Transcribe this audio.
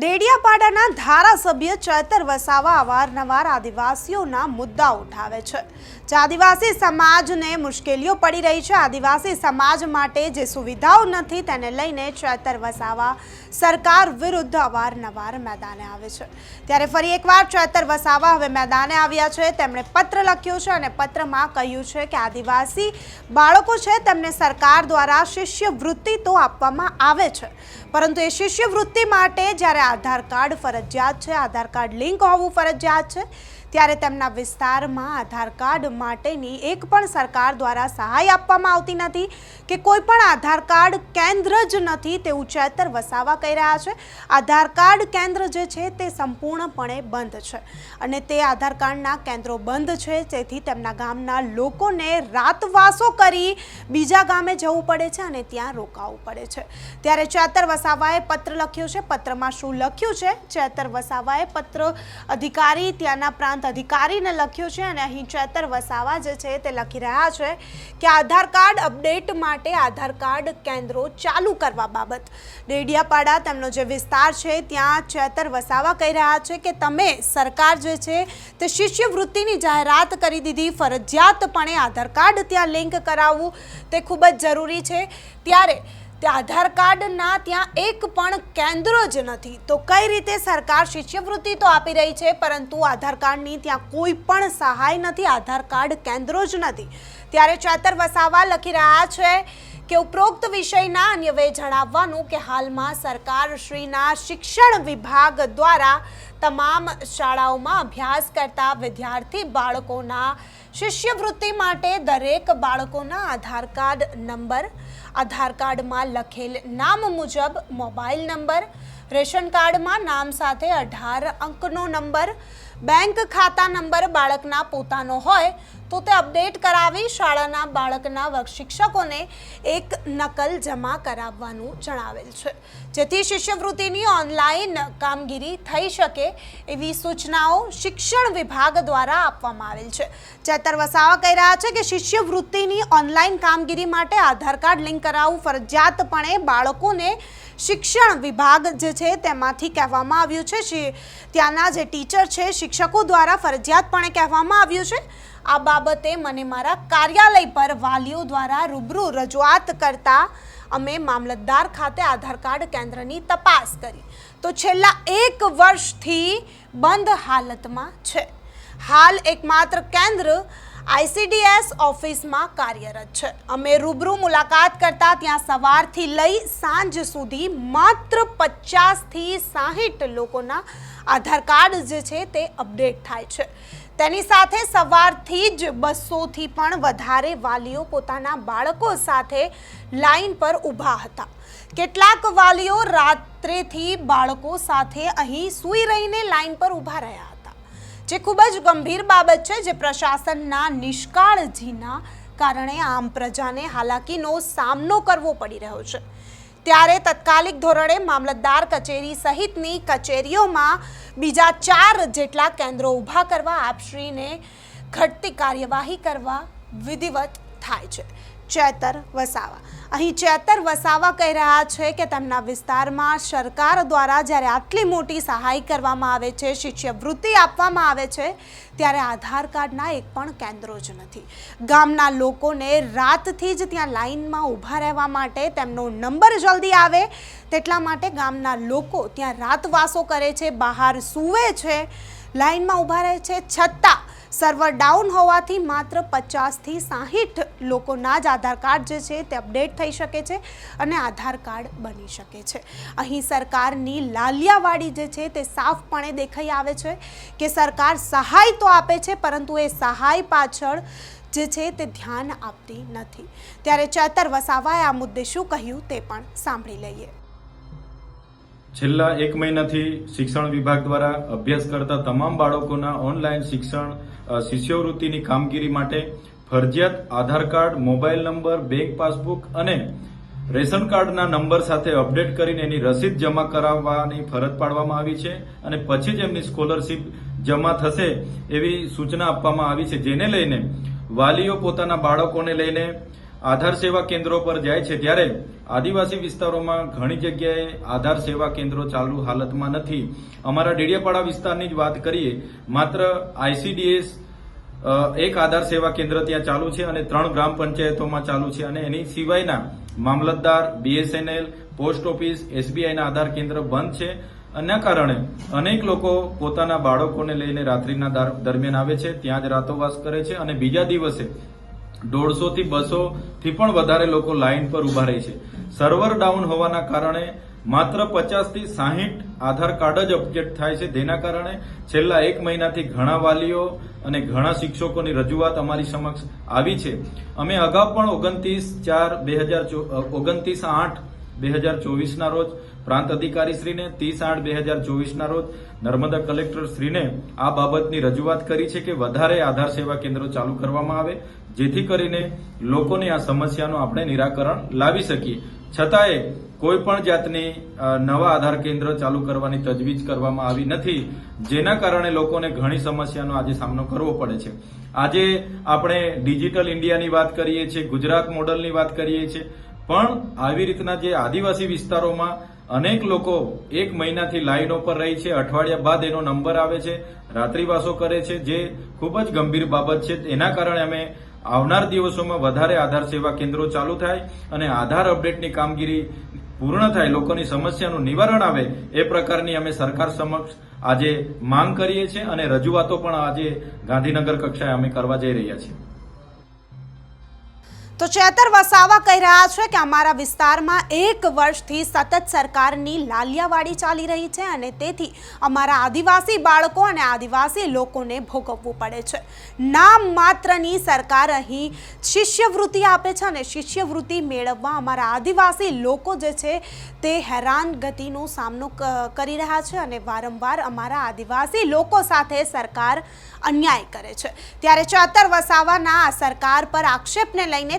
ડેડિયાપાડાના ધારાસભ્ય ચૈતર વસાવા અવારનવાર આદિવાસીઓના મુદ્દા ઉઠાવે છે. જે આદિવાસી સમાજને મુશ્કેલીઓ પડી રહી છે. આદિવાસી સમાજ માટે જે સુવિધાઓ નથી તેને લઈને ચૈતર વસાવા સરકાર વિરુદ્ધ અવારનવાર મેદાને આવે છે. ત્યારે ફરી એકવાર ચૈતર વસાવા હવે મેદાને આવ્યા છે. તેમણે પત્ર લખ્યો છે અને પત્રમાં કહ્યું છે કે આદિવાસી બાળકો છે તેમને સરકાર દ્વારા શિષ્યવૃત્તિ તો આપવામાં આવે છે. પરંતુ એ શિષ્યવૃત્તિ માટે જ્યારે આધાર કાર્ડ ફરજિયાત છે, આધાર કાર્ડ લિંક હોવું ફરજિયાત છે. ત્યારે તેમના વિસ્તારમાં આધાર કાર્ડ માટેની એક પણ સરકાર દ્વારા સહાય આપવામાં આવતી નથી કે કોઈ પણ આધાર કાર્ડ કેન્દ્ર જ નથી, તેવું ચેતર વસાવા કહી રહ્યા છે. આધાર કાર્ડ કેન્દ્ર જે છે તે સંપૂર્ણપણે બંધ છે અને તે આધાર કાર્ડના કેન્દ્રો બંધ છે. તેથી તેમના ગામના લોકોને રાતવાસો કરી બીજા ગામે જવું પડે છે અને ત્યાં રોકાવું પડે છે. ત્યારે ચેતર વસાવાએ પત્ર લખ્યો છે. પત્રમાં શું લખ્યું છે? ચેતર વસાવાએ પત્ર અધિકારી, ત્યાંના પ્રાંત અધિકારીને લખ્યું છે અને અહીં ચેતર વસાવા જે છે તે લખી રહ્યા છે કે આધાર કાર્ડ અપડેટ માટે આધાર કાર્ડ કેન્દ્રો ચાલુ કરવા બાબત. ડેડિયાપાડા તેમનો જે વિસ્તાર છે, ત્યાં ચેતર વસાવા કહી રહ્યા છે કે તમે સરકાર જે છે, તે શિષ્યવૃત્તિની જાહેરાત કરી દીધી, ફરજિયાતપણે આધાર કાર્ડ ત્યાં લિંક કરાવવું તે ખૂબ જ જરૂરી છે. ત્યારે તે આધાર કાર્ડના ત્યાં એક પણ કેન્દ્ર જ નથી. તો કઈ રીતે સરકાર શિષ્યવૃત્તિ તો આપી રહી છે, પરંતુ આધાર કાર્ડની ત્યાં કોઈ પણ સહાય નથી, આધાર કાર્ડ કેન્દ્રો જ નથી. ત્યારે ચેતર વસાવા લખી રહ્યા છે કે ઉપરોક્ત વિષયના અન્યવે જણાવવાનું કે હાલમાં સરકારશ્રીના શિક્ષણ વિભાગ દ્વારા તમામ શાળાઓમાં અભ્યાસ કરતા વિદ્યાર્થી બાળકોના શિષ્યવૃત્તિ માટે દરેક બાળકોના આધાર કાર્ડ નંબર, આધાર કાર્ડમાં લખેલ નામ મુજબ મોબાઈલ નંબર, રેશન કાર્ડમાં નામ સાથે અઢાર અંકનો નંબર બેંક ખાતા નંબર બાળકના પોતાનો હોય તો તે અપડેટ કરાવી શાળાના બાળકના શિક્ષકોને એક નકલ જમા કરાવવાનું જણાવેલ છે. જેથી શિષ્યવૃત્તિની ઓનલાઈન કામગીરી થઈ શકે એવી સૂચનાઓ શિક્ષણ વિભાગ દ્વારા આપવામાં આવેલ છે. ચેતર વસાવા કહી રહ્યા છે કે શિષ્યવૃત્તિની ઓનલાઈન કામગીરી માટે આધાર કાર્ડ લિંક કરાવવું ફરજિયાતપણે બાળકોને શિક્ષણ વિભાગ જે છે તેમાંથી કહેવામાં આવ્યું છે. ત્યાંના જે ટીચર છે, શિક્ષકો દ્વારા ફરજિયાતપણે કહેવામાં આવ્યું છે. આ બાબતે મને મારા કાર્યાલય પર વાલીઓ દ્વારા રૂબરૂ રજૂઆત કરતા અમે મામલતદાર ખાતે આધાર કાર્ડ કેન્દ્રની તપાસ કરી. તો છેલ્લા એક વર્ષથી બંધ હાલતમાં છે. હાલ એકમાત્ર કેન્દ્ર આઈસીડીએસ ઓફિસમાં કાર્યરત છે. અમે રૂબરૂ મુલાકાત કરતા ત્યાં સવારથી લઈ સાંજ સુધી માત્ર પચાસથી સાહીઠ લોકોના આધાર કાર્ડ જે છે તે અપડેટ થાય છે. તેની સાથે સવારથી જ બસોથી પણ વધારે વાલીઓ પોતાના બાળકો સાથે લાઈન પર ઊભા હતા. કેટલાક વાલીઓ રાત્રેથી બાળકો સાથે અહીં સૂઈ રહીને લાઈન પર ઊભા રહ્યા જે ખૂબ જ ગંભીર બાબત છે જે પ્રશાસનના નિષ્કાળજીના કારણે આમ પ્રજાને હાલાકીનો સામનો કરવો પડી રહ્યો છે. ત્યારે તત્કાલિક ધોરણે મામલતદાર કચેરી સહિતની કચેરીઓમાં બીજા ચાર જેટલા કેન્દ્રો ઊભા કરવા આપશ્રીને ઘટતી કાર્યવાહી કરવા વિધિવત થાય છે. ચેતર વસાવા. અહીં ચેતર વસાવા કહી રહ્યા છે કે તેમના વિસ્તારમાં સરકાર દ્વારા જ્યારે આટલી મોટી સહાય કરવામાં આવે છે, શિષ્યવૃત્તિ આપવામાં આવે છે, ત્યારે આધાર કાર્ડના એક પણ કેન્દ્રો જ નથી. ગામના લોકોને રાતથી જ ત્યાં લાઈનમાં ઊભા રહેવા માટે તેમનો નંબર જલ્દી આવે. તેટલા માટે ગામના લોકો ત્યાં રાતવાસો કરે છે, બહાર સૂવે છે લાઈનમાં ઊભા રહે છે. છતાં સર્વર ડાઉન હોવાથી માત્ર પચાસથી સાહીઠ લોકોના જ આધાર કાર્ડ જે છે તે અપડેટ થઈ શકે છે અને આધાર કાર્ડ બની શકે છે. અહીં સરકારની લાલિયાવાડી જે છે તે સાફપણે દેખાઈ આવે છે કે સરકાર સહાય તો આપે છે, પરંતુ એ સહાય પાછળ જે છે તે ધ્યાન આપતી નથી. ત્યારે ચેતર વસાવાએ આ મુદ્દે શું કહ્યું તે પણ સાંભળી લઈએ. છેલ્લા એક મહિનાથી શિક્ષણ વિભાગ દ્વારા અભ્યાસ કરતા તમામ બાળકોના ઓનલાઈન શિક્ષણ શિષ્યવૃત્તિની કામગીરી માટે ફરજિયાત Aadhaar card, mobile number, bank passbook અને રેશન કાર્ડના નંબર સાથે અપડેટ કરીને એની રસીદ જમા કરાવવાની ફરજ પાડવામાં આવી છે અને પછી જ એમની સ્કોલરશીપ જમા થશે એવી સૂચના આપવામાં આવી છે. જેને લઈને વાલીઓ પોતાના બાળકોને લઈને આધાર સેવા કેન્દ્રો પર જાય છે ત્યારે આદિવાસી વિસ્તારોમાં ઘણી જગ્યાએ આધાર સેવા કેન્દ્રો ચાલુ હાલતમાં નથી. અમારા ડેડિયાપાડા વિસ્તારની જ વાત કરીએ, માત્ર આઈસીડીએસ એક આધાર સેવા કેન્દ્ર ત્યાં ચાલુ છે અને ત્રણ ગ્રામ પંચાયતોમાં ચાલુ છે અને એની સિવાયના મામલતદાર, બીએસએનએલ, પોસ્ટ ઓફિસ, એસબીઆઈના આધાર કેન્દ્ર બંધ છે. આના કારણે અનેક લોકો પોતાના બાળકોને લઈને રાત્રિના દર- દરમિયાન આવે છે, ત્યાં જ રાતોવાસ કરે છે અને બીજા દિવસે દોઢસો થી બસો થી પણ વધારે લોકો લાઇન પર ઊભા રહે છે. સર્વર ડાઉન હોવાના કારણે માત્ર પચાસથી સાહીઠ આધાર કાર્ડ જ અપડેટ થાય છે. તેના કારણે છેલ્લા એક મહિનાથી ઘણા વાલીઓ અને ઘણા શિક્ષકોની રજૂઆત અમારી સમક્ષ આવી છે. અમે અગાઉ પણ ઓગણત્રીસ ચાર બે હજાર ઓગણત્રીસ આઠ બે હજાર ચોવીસના રોજ પ્રાંત અધિકારી શ્રીને ત્રીસ આઠ બે હજાર ચોવીસના રોજ નર્મદા કલેક્ટર શ્રીને આ બાબતની રજૂઆત કરી છે કે વધારે આધાર સેવા કેન્દ્રો ચાલુ કરવામાં આવે, જેથી કરીને લોકોની આ સમસ્યાનું આપણે નિરાકરણ લાવી શકીએ. છતાંય કોઈ પણ જાતની નવા આધાર કેન્દ્ર ચાલુ કરવાની તજવીજ કરવામાં આવી નથી, જેના કારણે લોકોને ઘણી સમસ્યાનો આજે સામનો કરવો પડે છે. આજે આપણે ડિજિટલ ઇન્ડિયાની વાત કરીએ છીએ, ગુજરાત મોડલની વાત કરીએ છીએ પણ આવી રીતના જે આદિવાસી વિસ્તારોમાં અનેક લોકો એક મહિનાથી લાઈનો પર રહી છે, અઠવાડિયા બાદ એનો નંબર આવે છે, રાત્રિવાસો કરે છે, જે ખૂબ જ ગંભીર બાબત છે. એના કારણે અમે આવનાર દિવસોમાં વધારે આધાર સેવા કેન્દ્રો ચાલુ થાય અને આધાર અપડેટની કામગીરી પૂર્ણ થાય, લોકોની સમસ્યાનું નિવારણ આવે, એ પ્રકારની અમે સરકાર સમક્ષ આજે માંગ કરીએ છીએ અને રજૂઆતો પણ આજે ગાંધીનગર કક્ષાએ અમે કરવા જઈ રહ્યા છીએ. તો ચેતર વસાવા કહી રહ્યા છે કે અમારા વિસ્તારમાં એક વર્ષથી સતત સરકારની લાલિયાવાડી ચાલી રહી છે અને તેથી અમારા આદિવાસી બાળકો અને આદિવાસી લોકોને ભોગવવું પડે છે. નામ માત્રની સરકાર અહીં શિષ્યવૃત્તિ આપે છે અને શિષ્યવૃત્તિ મેળવવા અમારા આદિવાસી લોકો જે છે તે હેરાનગતિનો સામનો કરી રહ્યા છે અને વારંવાર અમારા આદિવાસી લોકો સાથે સરકાર અન્યાય કરે છે. ત્યારે ચેતર વસાવાના સરકાર પર આક્ષેપને લઈને